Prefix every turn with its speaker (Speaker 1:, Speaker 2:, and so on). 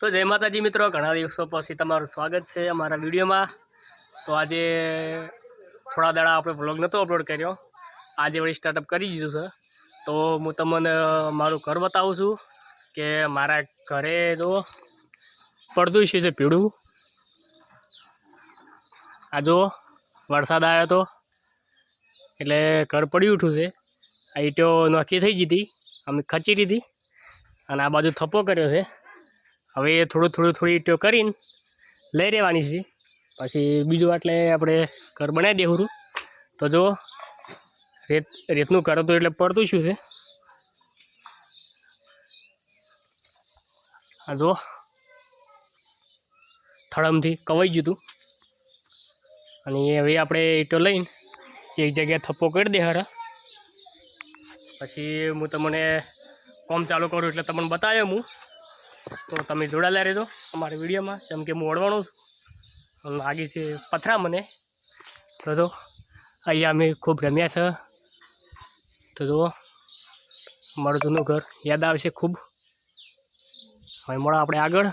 Speaker 1: તો જય માતાજી મિત્રો, ઘણા દિવસો પછી તમારું સ્વાગત છે અમારા વિડીયોમાં. તો આજે થોડા દાડા આપણે વ્લોગ નહોતો અપલોડ કર્યો. આજે વળી સ્ટાર્ટઅપ કરી દીધું છે. તો હું તમને મારું ઘર બતાવું છું કે મારા ઘરે જો પડતું છે પીળું. આ જો વરસાદ આવ્યો તો એટલે ઘર પડી ઉઠ્યું છે. આ ઈટો નોખી થઈ ગઈ હતી, અમે ખચી દીધી અને આ બાજુ થપ્પો કર્યો છે. હવે એ થોડું થોડું થોડી ઈંટો કરીને લઈ રહેવાની છે. પછી બીજું એટલે આપણે ઘર બનાવી દેવું તો. જો, રેત, રેતનું ઘર હતું એટલે પડતું શું છે? આ જો, થળમથી કવાઈ ગયું હતું અને હવે આપણે ઈંટો લઈને એક જગ્યાએ થપ્પો કરી દે હારા. પછી હું તમને કોમ ચાલુ કરું એટલે તમને બતાવ્યો હું. તો તમે જોડાયેલા રહેજો અમારા વિડીયોમાં. જેમ કે હું ઓળવાનું છું. લાગી છે પથરા મને. તો જો, અહીંયા અમે ખૂબ રમ્યા છે. તો જુઓ અમારું જૂનું ઘર યાદ આવશે ખૂબ. હવે મળો આપણે આગળ.